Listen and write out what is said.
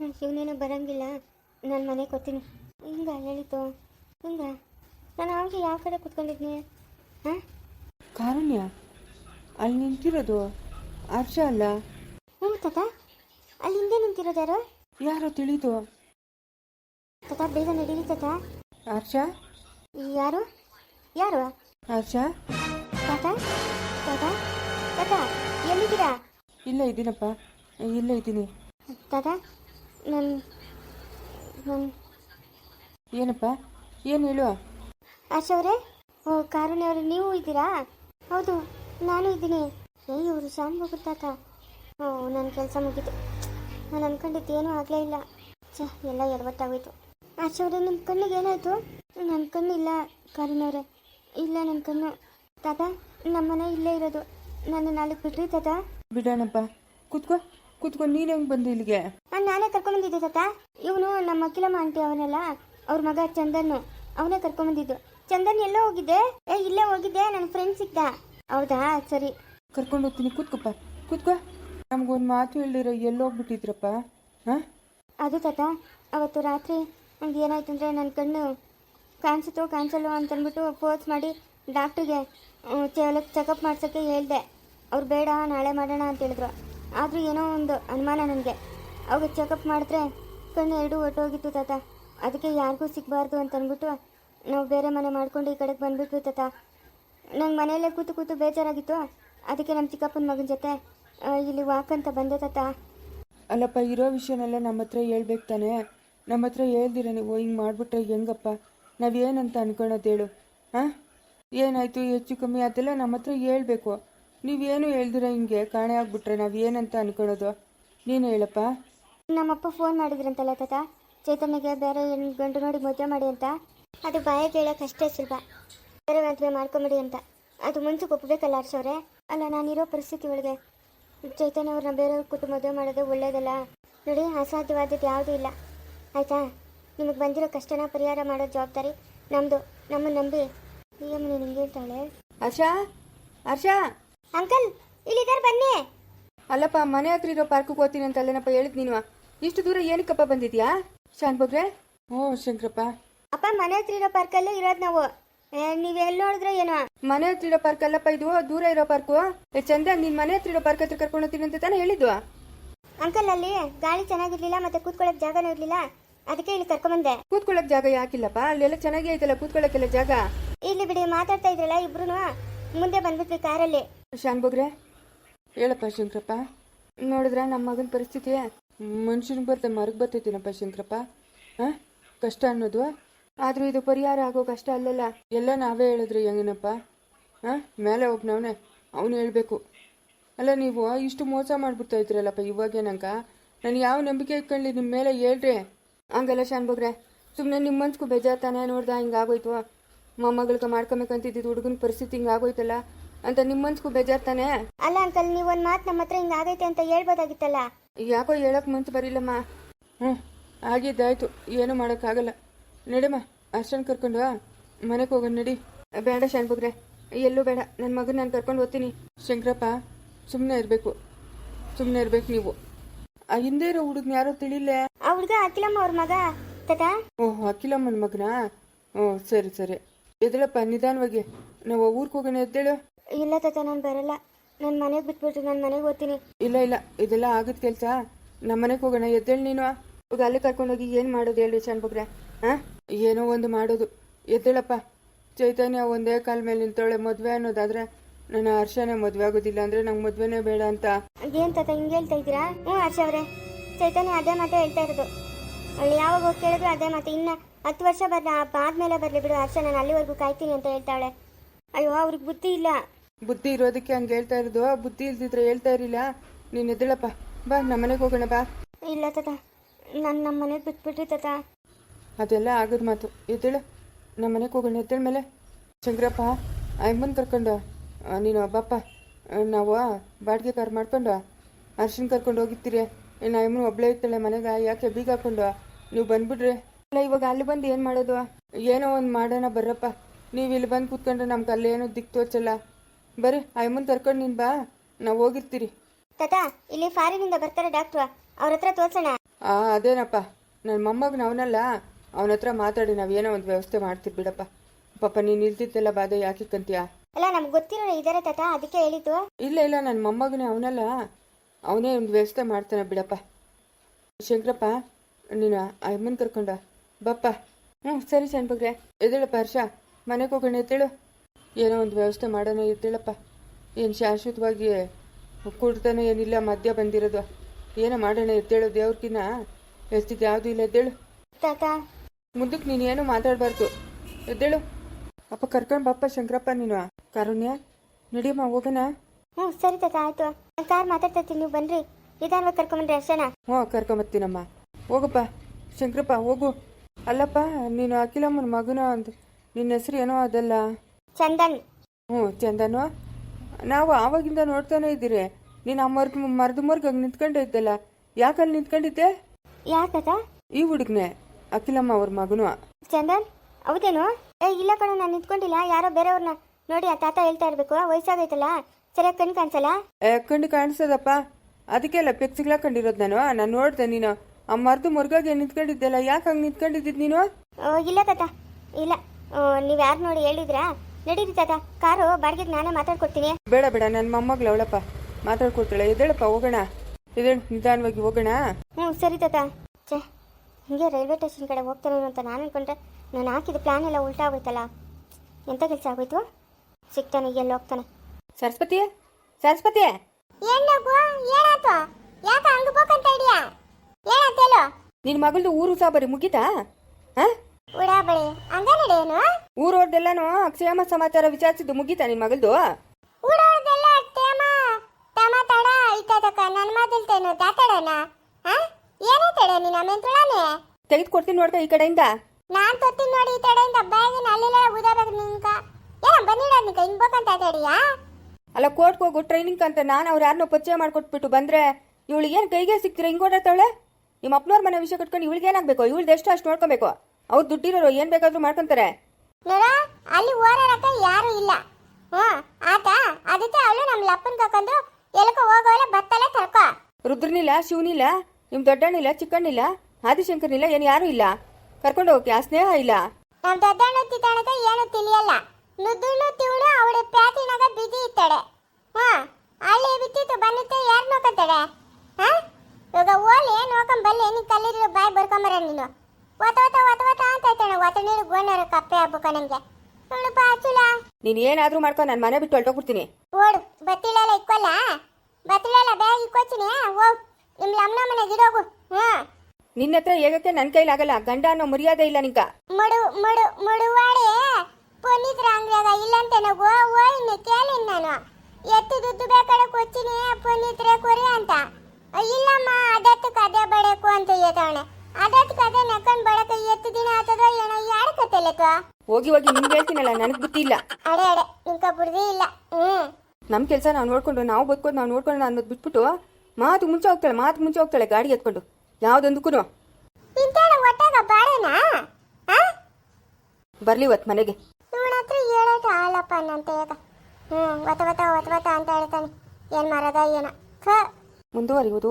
ಇವನೇನು ಬರಂಗಿಲ್ಲ. ನಾನು ಮನೆಗೆ ಕೊಡ್ತೀನಿ. ಹಿಂಗ ಹೇಳಿತು. ಹಿಂಗ. ನಾನು ಅವಾಗ ಯಾವ ಕಡೆ ಕುತ್ಕೊಂಡಿದ್ನಿ? ಹಾಂ? ಕಾರುಣ್ಯ ಅಲ್ಲಿ ನಿಂತಿರೋದು ಅರ್ಜ ಅಲ್ಲ? ಹ್ಞೂ ತಾತ. ಅಲ್ಲಿ ಹಿಂದೆ ನಿಂತಿರೋದು ಯಾರು? ಯಾರೋ ತಿಳಿದು. ತಾತ ಬೇಗ ನಡೀಲಿ ತಾತ. ಅರ್ಜ? ಯಾರು? ಯಾರು? ಅರ್ಜ? ತಾತ? ತಾತ? ತಾತ ಎಲ್ಲಿದ್ದೀರಾ? ಇಲ್ಲ ಇದ್ದೀನಪ್ಪ. ಇಲ್ಲ ಇದ್ದೀನಿ. ತಾತ ನನ್ನ ನನ್ನ ಏನಪ್ಪ? ಏನು ಹೇಳು? ಆಶಾ ಅವರೇ ಓ ಕಾರಣ ಅವರು ನೀವು ಇದ್ದೀರಾ? ಹೌದು ನಾನು ಇದ್ದೀನಿ. ಏ ಇವರು ಹೋಗ್ಬಿಟ್ಟು ತಾತ. ಓ ನನ್ನ ಕೆಲಸ ಮುಗೀತು. ನಾನು ಅನ್ಕೊಂಡಿದ್ದು ಏನೂ ಆಗಲೇ ಇಲ್ಲ. ಛ ಎಲ್ಲ ಎಡವಟ್ಟಾಗೋಯ್ತು. ಆಶಾ ಅವರೇ ನಿಮ್ಮ ಕಣ್ಣಿಗೆ ಏನಾಯಿತು? ನನ್ನ ಕಣ್ಣು ಇಲ್ಲ ಕಾರುಣ್ಯವರೇ ಇಲ್ಲ ನನ್ನ ಕಣ್ಣು. ತಾತ ನಮ್ಮ ಮನೆ ಇಲ್ಲೇ ಇರೋದು. ನನ್ನ ನಾಲ್ಕು ಬಿಡ್ರಿ ತಾತ. ಬಿಡೋಣಪ್ಪ. ಕುತ್ಕೋ ಕೂತ್ಕೋ ನೀನು ಹೆಂಗೆ ಬಂದು ಇಲ್ಲಿಗೆ? ಆ, ನಾನೇ ಕರ್ಕೊಂಬಂದಿದ್ದೆ ತಾತ. ಇವನು ನಮ್ಮ ಅಖಿಲಮ್ಮ ಆಂಟಿ ಅವನೆಲ್ಲ ಅವ್ರ ಮಗ ಚಂದನ್ ಅವನೇ ಕರ್ಕೊಂಬಂದಿದ್ದು. ಚಂದನ್ ಎಲ್ಲೋ ಹೋಗಿದ್ದೆ. ಏ ಇಲ್ಲೇ ಹೋಗಿದ್ದೆ ನನ್ನ ಫ್ರೆಂಡ್ ಸಿಕ್ತ ಹೌದಾ? ಸರಿ. ಕರ್ಕೊಂಡು ಹೋಗ್ತೀನಿ. ಕೂತ್ಕೋಪ್ಪ ಕೂತ್ಕೋ. ನಮ್ಗೊಂದು ಮಾತು ಹೇಳಿರೋ ಎಲ್ಲೋಗ್ಬಿಟ್ಟಿದ್ರಪ್ಪ ಹಾಂ? ಅದು ತಾತ ಅವತ್ತು ರಾತ್ರಿ ನಂಗೆ ಏನಾಯ್ತು ಅಂದರೆ ನನ್ನ ಕಣ್ಣು ಕಾಣಿಸುತ್ತೋ ಕಾಣಿಸಲ್ಲೋ ಅಂತಂದ್ಬಿಟ್ಟು ಫೋರ್ಸ್ ಮಾಡಿ ಡಾಕ್ಟ್ರಿಗೆ ಚೆಕಪ್ ಮಾಡ್ಸೋಕ್ಕೆ ಹೇಳ್ದೆ. ಅವ್ರು ಬೇಡ ನಾಳೆ ಮಾಡೋಣ ಅಂತ ಹೇಳಿದ್ರು. ಆದರೂ ಏನೋ ಒಂದು ಅನುಮಾನ ನನಗೆ. ಅವಾಗ ಚೆಕಪ್ ಮಾಡಿದ್ರೆ ಕಣ್ಣು ಎರಡೂ ಹೊಟ್ಟೋಗಿತ್ತು ತಾತ. ಅದಕ್ಕೆ ಯಾರಿಗೂ ಸಿಗಬಾರ್ದು ಅಂತ ಅಂದ್ಬಿಟ್ಟು ನಾವು ಬೇರೆ ಮನೆ ಮಾಡ್ಕೊಂಡು ಈ ಕಡೆಗೆ ಬಂದ್ಬಿಟ್ವಿ ತಾತ. ನಂಗೆ ಮನೆಯಲ್ಲೇ ಕೂತು ಕೂತು ಬೇಜಾರಾಗಿತ್ತು. ಅದಕ್ಕೆ ನಮ್ಮ ಚಿಕ್ಕಪ್ಪನ ಮಗನ ಜೊತೆ ಇಲ್ಲಿ ವಾಕ್ ಅಂತ ಬಂದೆ ತಾತ. ಅಲ್ಲಪ್ಪ, ಇರೋ ವಿಷಯನೆಲ್ಲ ನಮ್ಮ ಹತ್ರ ಹೇಳ್ಬೇಕು ತಾನೆ. ನಮ್ಮ ಹತ್ರ ಹೇಳ್ದಿರ ನೀವು, ಹಿಂಗೆ ಮಾಡಿಬಿಟ್ರೆ ಹೆಂಗಪ್ಪ? ನಾವೇನಂತ ಅನ್ಕೊಳೋದು ಹೇಳು ಹಾಂ ಏನಾಯಿತು, ಹೆಚ್ಚು ಕಮ್ಮಿ ಅದೆಲ್ಲ ನಮ್ಮ ಹತ್ರ ಹೇಳ್ಬೇಕು. ನೀವೇನು ಹೇಳ್ದಿರ ಹಿಂಗೆ, ಕಾಣೆ ಆಗ್ಬಿಟ್ರೆ ನಾವು ಏನಂತ ಅನ್ಕೊಳೋದು? ನೀನು ಹೇಳಪ್ಪ. ನಮ್ಮಪ್ಪ ಫೋನ್ ಮಾಡಿದ್ರಂತಲ್ಲ ತಾತ? ಚೈತನ್ಯಗೆ ಬೇರೆ ಏನು ಗಂಡು ನೋಡಿ ಮದುವೆ ಮಾಡಿ ಅಂತ? ಅದು ಬಾಯ ಕೇಳೋಕೆ ಅಷ್ಟೇ ಸುಲಭ. ಬೇರೆ ಮದುವೆ ಮಾಡ್ಕೊಂಬಿಡಿ ಅಂತ. ಅದು ಮುಂಚೆಗೆ ಒಪ್ಪಬೇಕಲ್ಲ ಹರ್ಷವ್ರೆ ಅಲ್ಲ ನಾನಿರೋ ಪರಿಸ್ಥಿತಿ ಒಳಗೆ. ಚೈತನ್ಯ ಅವ್ರನ್ನ ಬೇರೆಯವ್ರ ಕೊಟ್ಟು ಮದುವೆ ಮಾಡೋದು ಒಳ್ಳೇದಲ್ಲ? ನೋಡಿ ಅಸಾಧ್ಯವಾದದ್ದು ಯಾವುದೂ ಇಲ್ಲ. ಆಯಿತಾ? ನಿಮಗೆ ಬಂದಿರೋ ಕಷ್ಟನ ಪರಿಹಾರ ಮಾಡೋ ಜವಾಬ್ದಾರಿ ನಮ್ಮದು ನಮ್ಮನ್ನು ನಂಬಿ. ಈಗ ನಿಂಗೆ ಹೇಳ್ತಾಳೆ. ಹರ್ಷ? ಹರ್ಷ? ಅಂಕಲ್ ಇಲ್ಲಿದ್ದಾರೆ ಬನ್ನಿ. ಅಲ್ಲಪ್ಪ ಮನೆ ಹತ್ರ ಇರೋ ಪಾರ್ಕಿಗೆ ಹೋಗ್ತೀನಿ ಅಂತ ಅಲ್ಲೇನಪ್ಪ ಹೇಳಿದ್ ನೀನು? ಇಷ್ಟು ದೂರ ಏನಕ್ಕಪ್ಪ ಬಂದಿದ್ಯಾ? ಶಾಂತಭದ್ರೆ ಓ ಶಂಕರಪ್ಪ. ಅಪ್ಪ ಮನೆ ಹತ್ರ ಇರೋ ಪಾರ್ಕಲ್ಲೇ ಇರೋದು ನಾವು. ನೀವ್ ಎಲ್ಲಿ ನೋಡಿದ್ರೆ ಏನೋ? ಮನೆ ಹತ್ರ ಇರೋ ಪಾರ್ಕ್ ಅಲ್ಲಪ್ಪ ಇದು? ದೂರ ಇರೋ ಪಾರ್ಕು? ಚಂದ ನಿನ್ ಮನೆ ಹತ್ರ ಇರೋ ಪಾರ್ಕ್ ಹತ್ರ ಕರ್ಕೊಂಡು ಹೋಗ್ತೀನಿ ಅಂತ ತಾನೇ ಹೇಳಿದ್ವಾ? ಅಂಕಲ್ ಅಲ್ಲಿ ಗಾಳಿ ಚೆನ್ನಾಗಿರ್ಲಿಲ್ಲ ಮತ್ತೆ ಕೂತ್ಕೊಳ್ಳೋಕೆ ಜಾಗನೂ ಇರ್ಲಿಲ್ಲ. ಅದಕ್ಕೆ ಇಲ್ಲಿ ಕರ್ಕೊಂಬಂದೆ. ಕೂತ್ಕೊಳ್ಳೋಕೆ ಜಾಗ ಯಾಕಿಲ್ಲಪ್ಪ? ಅಲ್ಲೆಲ್ಲ ಚೆನ್ನಾಗಿ ಐತಲ್ಲ ಕೂತ್ಕೊಳ್ಳೋಕೆಲ್ಲ ಜಾಗ? ಇಲ್ಲಿ ಬಿಡಿ ಮಾತಾಡ್ತಾ ಇದ್ರಲ್ಲ ಇಬ್ರು ಮುಂದೆ ಬಂದ್ಬಿಟ್ವಿ ಕಾರಲ್ಲಿ. ಶಾನ್ ಬಗ್ರೆ ಹೇಳಪ್ಪ ಶಂಕರಪ್ಪ. ನೋಡಿದ್ರ ನಮ್ಮ ಮಗನ ಪರಿಸ್ಥಿತಿ? ಮನುಷ್ಯನಿಗೆ ಬರ್ತೆ ಮರಗ್ ಬರ್ತೈತಿನಪ್ಪ ಶಂಕರಪ್ಪ ಹಾಂ ಕಷ್ಟ ಅನ್ನೋದು? ಆದ್ರೂ ಇದು ಪರಿಹಾರ ಆಗೋ ಕಷ್ಟ ಅಲ್ಲಲ್ಲ? ಎಲ್ಲ ನಾವೇ ಹೇಳಿದ್ರಿ ಹೆಂಗನಪ್ಪ? ಹಾಂ ಮೇಲೆ ಒಬ್ಬನವನೇ ಅವನು ಹೇಳ್ಬೇಕು. ಅಲ್ಲ, ನೀವು ಇಷ್ಟು ಮೋಸ ಮಾಡ್ಬಿಡ್ತಾ ಇದ್ರಲ್ಲಪ್ಪ ಇವಾಗೇನಂಕ ನಾನು ಯಾವ ನಂಬಿಕೆ ಇಟ್ಕೊಳ್ಳಿ ನಿಮ್ಮ ಮೇಲೆ ಹೇಳ್ರಿ. ಹಂಗಲ್ಲ ಶಾನ್ ಬಗ್ರೆ ಸುಮ್ಮನೆ ನಿಮ್ಮ ಮನ್ಸ್ಗೂ ಬೇಜಾರು ತಾನೇ ನೋಡ್ದ ಹಿಂಗಾಗೋಯ್ತು ಮೊಮ್ಮಗಳಿಗೆ ಮಾಡ್ಕೊಬೇಕಂತಿದ್ದು ಹುಡುಗನ ಪರಿಸ್ಥಿತಿ ಹಿಂಗಾಗೋಯ್ತಲ್ಲ ಅಂತ ನಿಮ್ಮ ಮನ್ಸ್ಗೂ ಬೇಜಾರು ತಾನೇ ಅಲ್ಲ ಅಂಕಲ್ ನೀವು ಒಂದು ಮಾತು ನಮ್ಮ ಹತ್ರ ಹಿಂಗಾಗೈತೆ ಅಂತ ಹೇಳ್ಬೋದಾಗಿತ್ತಲ್ಲ? ಯಾಕೋ ಹೇಳಕ್ ಮುಂಚೆ ಬರಿಲ್ಲಮ್ಮ ಹ್ಞೂ ಆಗಿದ್ದಾಯ್ತು. ಏನು ಮಾಡೋಕ್ಕಾಗಲ್ಲ. ನಡಿಮ್ಮ ಅಷ್ಟನ್ನು ಕರ್ಕೊಂಡು ಮನೆಗೆ ಹೋಗೋಣ ನಡಿ. ಬೇಡ ಶಾನ್ಬಗ್ರೆ. ಎಲ್ಲೂ ಬೇಡ. ನನ್ನ ಮಗನ ನಾನು ಕರ್ಕೊಂಡು ಹೋಗ್ತೀನಿ. ಶಂಕರಪ್ಪ ಸುಮ್ಮನೆ ಇರಬೇಕು. ಸುಮ್ಮನೆ ಇರಬೇಕು ನೀವು. ಆ ಹಿಂದೆ ಇರೋ ಹುಡುಗನ ಯಾರೋ ತಿಳಿಲ್ಲ ಆ ಹುಡುಗ ಅಖಿಲಮ್ಮ ಅವ್ರ ಮಗ ತಾತ? ಓಹ್ ಅಖಿಲಮ್ಮನ ಮಗನ? ಓ ಸರಿ ಸರಿ. ಎದ್ದಳಪ್ಪ ನಿಧಾನವಾಗಿ. ನಾವು ಊರಿಗೆ ಹೋಗೋಣ ಎದ್ದೇಳು. ಇಲ್ಲ ತಾತ ನಾನು ಬರಲ್ಲ. ನನ್ನ ಮನೆಗೆ ಬಿಟ್ಬಿಡ್ತೀನಿ ನಾನು ಮನೆಗೆ ಓದ್ತೀನಿ ಇಲ್ಲ ಇಲ್ಲ ಇದೆಲ್ಲ ಆಗದ್ ಕೆಲಸ. ನಮ್ಮ ಮನೆಗೆ ಹೋಗೋಣ ಎದ್ದೇಳಿ ನೀನು. ಇವಾಗ ಅಲ್ಲಿ ಕರ್ಕೊಂಡೋಗಿ ಏನು ಮಾಡೋದು ಹೇಳಿ ಶಾನ್ಬಗ್ರೆ ಹಾಂ? ಏನೋ ಒಂದು ಮಾಡೋದು. ಎದ್ದೇಳಪ್ಪ. ಚೈತನ್ಯ ಒಂದೇ ಕಾಲ ಮೇಲೆ ನಿಂತೋಳೆ ಮದುವೆ ಅನ್ನೋದಾದ್ರೆ ನನ್ನ ಹರ್ಷನೇ ಮದುವೆ ಆಗೋದಿಲ್ಲ ಅಂದ್ರೆ ನಂಗೆ ಮದುವೆನೇ ಬೇಡ ಅಂತ. ಏನ್ ತಾತ ಹಿಂಗೆ ಹೇಳ್ತಾ ಇದ್ದೀರಾ? ಹ್ಞೂ ಹರ್ಷ ಅವರೇ. ಚೈತನ್ಯ ಅದೇ ಮಾತೇ ಹೇಳ್ತಾ ಇರೋದು. ಅಲ್ಲಿ ಯಾವಾಗ ಹೋಗಿ ಕೇಳಿದ್ರು ಅದೇ ಮಾತು. ಇನ್ನ ಹತ್ತು ವರ್ಷ ಬರ್ಲಿ ಆದ್ಮೇಲೆ ಬರಲಿ ಬಿಡು ಹರ್ಷ ನಾನು ಅಲ್ಲಿವರೆಗೂ ಕಾಯ್ತೀನಿ ಅಂತ ಹೇಳ್ತಾಳೆ ಅಯ್ಯೋ ಅವ್ರಿಗೆ ಬುದ್ಧಿ ಇಲ್ಲ. ಬುದ್ಧಿ ಇರೋದಕ್ಕೆ ಹಂಗೆ ಹೇಳ್ತಾ ಇರೋದು. ಬುದ್ಧಿ ಇಲ್ದಿದ್ರೆ ಹೇಳ್ತಾ ಇರಲಿಲ್ಲ. ನೀನು ಎದ್ದಳಪ್ಪ. ಬಾ ನಮ್ಮ ಮನೆಗೆ ಹೋಗೋಣ ಬಾ. ಇಲ್ಲ ತಾತ. ನಾನು ನಮ್ಮ ಮನೆಗೆ ಬಿಟ್ಬಿಟ್ರಿ ತಾತ. ಅದೆಲ್ಲ ಆಗದ ಮಾತು. ಎದ್ದಳ. ನಮ್ಮ ಮನೆಗೆ ಹೋಗೋಣ ಎದ್ದೇಳ ಮೇಲೆ. ಶಂಕರಪ್ಪ ಅಮ್ಮನ ಕರ್ಕೊಂಡು ನೀನು ಒಬ್ಬಪ್ಪ ನಾವು ಬಾಡಿಗೆ ಕಾರ್ ಮಾಡ್ಕೊಂಡು ಅರ್ಶಿನ ಕರ್ಕೊಂಡು ಹೋಗಿರ್ತೀರಿ. ಇನ್ನು ಅಮ್ಮನ ಒಬ್ಳೇ ಇರ್ತಾಳೆ ಮನೆಗೆ ಯಾಕೆ ಬೀಗ ಹಾಕೊಂಡು ನೀವು ಬಂದ್ಬಿಡ್ರಿ. ಅಲ್ಲ ಇವಾಗ ಅಲ್ಲಿ ಬಂದು ಏನು ಮಾಡೋದು ಏನೋ ಒಂದು ಮಾಡೋಣ ಬರ್ರಪ್ಪ. ನೀವು ಇಲ್ಲಿ ಬಂದು ಕೂತ್ಕೊಂಡ್ರೆ ನಮ್ಗೆ ಅಲ್ಲಿ ಏನೋ ದಿಕ್ಕು ತೋಚಲ್ಲ ಬರ್ರಿ ಐಮನ್ ಕರ್ಕೊಂಡು ನೀನ್ ಬಾ. ನಾವು ಹೋಗಿರ್ತೀರಿ. ತಾತ ಇಲ್ಲಿ ಫಾರಿನಿಂದ ಬರ್ತಾರೆ ಡಾಕ್ಟ್ರ. ಅವ್ರ ಹತ್ರ ತೋರ್ಸೋಣ. ಆ ಅದೇನಪ್ಪ. ನನ್ನ ಮೊಮ್ಮಗನ ಅವನಲ್ಲ ಅವನ ಹತ್ರ ಮಾತಾಡಿ ನಾವೇನೋ ಒಂದು ವ್ಯವಸ್ಥೆ ಮಾಡ್ತೀವಿ ಬಿಡಪ್ಪ. ಪಾಪ ನೀನು ಇಲ್ದಿದ್ದೆಲ್ಲ ಬಾಧೆ ಯಾಕೆ ಕಂತೀಯ? ಅಲ್ಲ ನಮ್ಗೆ ಗೊತ್ತಿರೋ ಇದಾರೆ ತಾತ ಅದಕ್ಕೆ ಹೇಳಿದ್ದು. ಇಲ್ಲ ಇಲ್ಲ ನನ್ನ ಮೊಮ್ಮಗನೇ ಅವನಲ್ಲ. ಅವನೇ ಒಂದು ವ್ಯವಸ್ಥೆ ಮಾಡ್ತಾನೆ ಬಿಡಪ್ಪ. ಶಂಕರಪ್ಪ ನೀನು ಅಮ್ಮನ ಕರ್ಕೊಂಡ ಬಪ್ಪ. ಹ್ಞೂ ಸರಿ ಸಣ್ಣ ಎದ್ದೇಳಪ್ಪ ಹರ್ಷ. ಮನೆಗೆ ಹೋಗೋಣ ಎದ್ದೇಳು. ಏನೋ ಒಂದು ವ್ಯವಸ್ಥೆ ಮಾಡೋಣ ಇರ್ತೀಳಪ್ಪ. ಏನು ಶಾಶ್ವತವಾಗಿ ಕುಡ್ತಾನೆ ಏನಿಲ್ಲ ಮಧ್ಯ ಬಂದಿರೋದು. ಏನೋ ಮಾಡೋಣ ಎದ್ದೇಳು ದೇವ್ರಕಿನ್ನ. ಎಷ್ಟಿದ್ದು ಯಾವುದು ಇಲ್ಲ ಎದ್ದೇಳು ತಾತ. ಮುಂದಕ್ಕೆ ನೀನು ಏನು ಮಾತಾಡಬಾರ್ದು. ಎದ್ದೇಳು ಅಪ್ಪ ಕರ್ಕೊಂಡು ಬಪ್ಪ ಶಂಕರಪ್ಪ ನೀನು. ಕಾರುಣ್ಯ ನಡಿಯಮ್ಮ ಹೋಗೋಣ. ಹ್ಞೂ ಸರಿ ತಾತ ಆಯ್ತು. ನಾನು ಕಾರ್ ಮಾತಾಡ್ತಾ ಇರ್ತೀನಿ ನೀವು ಬನ್ರಿ. ನಿಧಾನವಾಗಿ ಕರ್ಕೊಂಬಂದ್ರೆ ಅಷ್ಟೇನಾ ಹ್ಞೂ ಕರ್ಕೊಂಬರ್ತೀನಮ್ಮ ಹೋಗಪ್ಪ. ಶಂಕರಪ್ಪ ಹೋಗು. ಅಲ್ಲಪ್ಪ ನೀನು ಅಖಿಲಮ್ಮನ ಮಗನ ಅಂತ ನಿನ್ನ ಹೆಸರು ಏನೋ ಅದಲ್ಲ. ಚಂದನ್. ಹ್ಞೂ ಚಂದನು. ನಾವು ಆವಾಗಿಂದ ನೋಡ್ತಾನೆ ಇದ್ದೀರಿ. ನೀನು ಆ ಮರ್ದ ಮರದ ಮರ್ಗಾಗಿ ನಿಂತ್ಕೊಂಡೇ ಇದ್ದಲ್ಲ. ಯಾಕಲ್ಲಿ ನಿಂತ್ಕೊಂಡಿದ್ದೆ? ಯಾಕದ ಈ ಹುಡುಗನೆ ಅಖಿಲಮ್ಮ ಅವ್ರ ಮಗನು. ಚಂದನ್ ಹೌದೇನು? ಏ ಇಲ್ಲ ಕಣ ನಾನು ನಿಂತ್ಕೊಂಡಿಲ್ಲ. ಯಾರೋ ಬೇರೆಯವ್ರನ್ನ ನೋಡಿ ಆ ತಾತ ಹೇಳ್ತಾ ಇರ್ಬೇಕು. ವಯಸ್ಸಾಗೈತಲ್ಲ ಸರಿಯಾಗಿ ಕಣ್ ಕಾಣಿಸಲ್ಲ? ಏ, ಕಣ್ಣು ಕಾಣಿಸೋದಪ್ಪ. ಅದಕ್ಕೆಲ್ಲ ಪೆಕ್ಸಿಗ್ಲಾಕೊಂಡಿರೋದು ನಾನು. ನಾನು ನೋಡ್ದೆ ನೀನು. ಆ ಮರ್ದು ಮುರ್ಗಾಗೆ ನಿಂತ್ಕೊಂಡಿದ್ದೆಲ್ಲ ಯಾಕೆ ಹಂಗೆ ನಿಂತ್ಕೊಂಡಿದ್ದಿದ್ದು ನೀನು? ಓ, ಇಲ್ಲ ತಾತ. ಇಲ್ಲ. ನೀವು ಯಾರು ನೋಡಿ ಹೇಳಿದ್ರಾ? ನಡೀರಿ ತಾತ ಕಾರು ಬಾಡಿಗೆಗೆ ನಾನೇ ಮಾತಾಡ್ಕೊಡ್ತೀನಿ. ಬೇಡ ಬೇಡ ನನ್ನ ಮೊಮ್ಮಗಳು ಅವಳಪ್ಪ. ಮಾತಾಡ್ಕೊಡ್ತಾಳೆ. ಎದ್ದೇಳಪ್ಪ ಹೋಗೋಣ. ಎದ್ದೇಳು ನಿಧಾನವಾಗಿ ಹೋಗೋಣ? ಹ್ಞೂ ಸರಿ ತಾತ. ಛೇ ಹಿಂಗೆ ರೈಲ್ವೆ ಸ್ಟೇಷನ್ ಕಡೆ ಹೋಗ್ತಾನೆ ಅಂತ ನಾನು ಅನ್ಕೊಂಡ್ರೆ ನಾನು ಹಾಕಿದ ಪ್ಲಾನ್ ಎಲ್ಲ ಉಲ್ಟಾ ಆಗೋಯ್ತಲ್ಲ. ಎಂಥ ಕೆಲಸ ಆಗೋಯ್ತು? ಸಿಗ್ತಾನೆ ಎಲ್ಲಿ ಹೋಗ್ತಾನೆ. ಸರಸ್ವತಿಯ? ಸರಸ್ವತಿ ನಿನ್ ಏನಾಯ್ತು? ಯಾಕ ಹಂಗ ಹೋಗಂತ ಇದೀಯಾ? ಏನಾಯ್ತೇಳು ನಿನ್ನ ಮಗಳದು ಊರು ಸಾಬರಿ ಮುಗಿತಾ? ಹಾಂ? ಉಡಾಬಳಿ ಹಂಗ ನಡೆಯೇನು ಊರವ್ರದ್ದೆಲ್ಲಾನು ಕ್ಷೇಮ ಸಮಾಚಾರ ವಿಚಾರಿಸಿದ್ದು ಮುಗೀತಾ ನಿನ್ ಮಗಳದು? ಊಡೋದೆಲ್ಲ ಟೇಮ ತಮ ತಡ ಇತ್ತದಕ್ಕ ನನ್ನ ಮಾತಿಲ್ತೇನು ತಾತಡನ ಹಾ ತಡ ನಿನ್ನ ಮೆಂತುಳನೆ ತೆಗೆದುಕೊಡ್ತೀನಿ ನೋಡ್ಕ ಈ ಕಡೆಯಿಂದ. ನಾನ್ ತೊತ್ತೀನಿ ನೋಡಿ ಈ ತಡೆಯಿಂದ. ಬ್ಯಾಗಿನ ಅಲ್ಲೆಲ್ಲ ಉದಾಬೇಕು ನಿಂಕ. ಏನ ಬಂದಿಡ ನಿಂಕ ಹಿಂಗ್ ಬೇಕಂತ ತಡಿಯಾ? ಅಲ್ಲ ಕೋರ್ಟ್ಗೆ ಹೋಗು ಟ್ರೈನಿಂಗ್ ಅಂತ ನಾನು ಅವ್ರು ಯಾರನ್ನೋ ಪರಿಚಯ ಮಾಡ್ಕೊಟ್ಬಿಟ್ಟು ಬಂದ್ರೆ ಇವಳಿಗೆ ಏನು ಕೈಗೆ ಸಿಕ್ತೀರ ಹಿಂಗೆ ಓಡಾಡ್ತಾಳೆ ನಿಮ್ಮ ಅಪ್ಪನವ್ರ ಮನೆ ವಿಷಯ ಕಟ್ಕೊಂಡು ಇವಳಿಗೆ ಏನಾಗಬೇಕು? ಇವಳ್ದು ಎಷ್ಟು ಅಷ್ಟು ನೋಡ್ಕೊಬೇಕು. ಅವ್ರು ದುಡ್ಡಿರೋರು ಏನು ಬೇಕಾದ್ರೂ ಮಾಡ್ಕೊಂತಾರೆ. ನೋಡ ಅಲ್ಲಿ ಓಡಾಡಕ ಯಾರು ಇಲ್ಲ. ಹ್ಮ್ ಆತ ಅದಕ್ಕೆ ಅವಳು ನಮ್ಮ ಲಪ್ಪನ್ ಕರ್ಕೊಂಡು ಎಲ್ಕ ಹೋಗೋಲ್ಲ ಬತ್ತಲ್ಲ ತರ್ಕೋ. ರುದ್ರನಿಲ್ಲ ಶಿವನಿಲ್ಲ ನಿಮ್ಮ ದೊಡ್ಡಣ್ಣಿಲ್ಲ ಚಿಕ್ಕಣ್ಣಿಲ್ಲ ಆದಿಶಂಕರ್ನಿಲ್ಲ ಏನು ಯಾರೂ ಇಲ್ಲ. ಕರ್ಕೊಂಡು ಹೋಗಕ್ಕೆ ಆ ಸ್ನೇಹ ಇಲ್ಲ. ನಮ್ಮ ದೊಡ್ಡಣ್ಣ ತಿತ್ತಾಣಕ ಏನು ತಿಳಿಯಲ್ಲ. ನುದ್ದುಣ್ಣು ತಿವಳು ಅವಳು ಪ್ಯಾತಿನಾಗ ಬಿದಿ ಇತ್ತಡೆ ಹಾ ಅಲ್ಲಿ ಬಿತ್ತಿತ್ತು ಬಂದಿತ್ತೆ ಯಾರು ನೋಕಂತಾಳೆ ಹಾ? ಇವಾಗ ಓಲೆ ನೋಕಂ ಬಲ್ಲಿ ನೀ ಕಲ್ಲಿರೋ ಬಾಯ್ ಬರ್ಕೊಂಬರ ನೀನು. ಒತ ಒತ ಒತ ಒತ ಅಂತ ಐತಣ ಒತ ನೀರು ಗೋಣರ ಕಪ್ಪೆ ಹಬ್ಬಕ ನಂಗೆ ನೋಡು ಪಾಚುಲ ನೀನ್ ಏನಾದರೂ ಮಾಡ್ಕೊ ನಾನು ಮನೆ ಬಿಟ್ಟು ಹೊರಟೋಗ್ಬಿಡ್ತೀನಿ. ಓಡು ಬತ್ತಿಳೆಲ್ಲ ಇಕ್ಕೊಲ್ಲ? ಬತ್ತಿಳೆಲ್ಲ ಬ್ಯಾಗ್ ಇಕ್ಕೋಚಿನಿ ಹೋಗ್ ನಿಮ್ ಲಮ್ನ ಮನೆಗೆ ಇಡೋಗು. ಹಾ ನಿನ್ನ ಹತ್ರ ಹೇಗಕ್ಕೆ ನನ್ನ ಕೈಲಾಗಲ್ಲ ಗಂಡ ಅನ್ನೋ ಮರ್ಯಾದೆ ಇಲ್ಲ ನಿಂಕ ಮಡು ಮಡು ಮಡುವಾಡೆ. ಪೊನ್ನಿದ್ರ ಅಂಗಡಿಯಾಗ ಇಲ್ಲಂತೆ ಓ ಇನ್ನ ಕೇಳಿನ್ ನಾನು. ಎತ್ತು ದುಡ್ಡು ಬೇಕಾದ್ರೆ ಕೊಚ್ಚಿನಿ ಪೊನ್ನಿದ್ರೆ ಕೊರಿ ಅಂತ. ಅ, ಇಲ್ಲಮ್ಮ ಅದತ್ತು ಅದೇ ಬಡಕು ಅಂತ ಹೇಳ್ತಾವಣೆ. ಅದಕ್ಕೆ ಅದೇ ನಕೊಂಡ್ ಬಳಕ ಎತ್ತು ದಿನ ಆತದ ಏನೋ ಯಾರ ಹೋಗಿ ಹೋಗಿ ನಿಮ್ಗೆ ಹೇಳ್ತೀನಲ್ಲ ನನಗೆ ಗೊತ್ತಿಲ್ಲ ಅಡೆ ಅಡೆ ನಿಂಕ ಬುಡ್ದಿ ಇಲ್ಲ. ಹ್ಮ್. ನಮ್ಮ ಕೆಲಸ ನಾವು ನೋಡ್ಕೊಂಡು ನಾವು ಬದುಕೋದು ನಾವು ನೋಡ್ಕೊಂಡು ಅನ್ನೋದು ಬಿಟ್ಬಿಟ್ಟು ಮಾತು ಮುಂಚೆ ಹೋಗ್ತಾಳೆ ಮಾತು ಮುಂಚೆ ಹೋಗ್ತಾಳೆ ಗಾಡಿ ಎತ್ಕೊಂಡು. ಯಾವುದೊಂದಕ್ಕೂ ಬರ್ಲಿ ಒಟ್ಟಾಗ ಬಾಡೇನಾ ಆ? ಬರಲಿ ಇವತ್ತು ಮನೆಗೆ. ಇವನ ಹತ್ರ ಹೇಳೋದು ಹಾಳಪ್ಪ ಅನ್ನಂತ ಈಗ. ಹ್ಮ್ ವತ ವತ ಒತ್ತ ವತ ಅಂತ ಹೇಳ್ತಾನೆ. ಏನ್ ಮರದ ಏನ. ಮುಂದುವರಿಯುವುದು.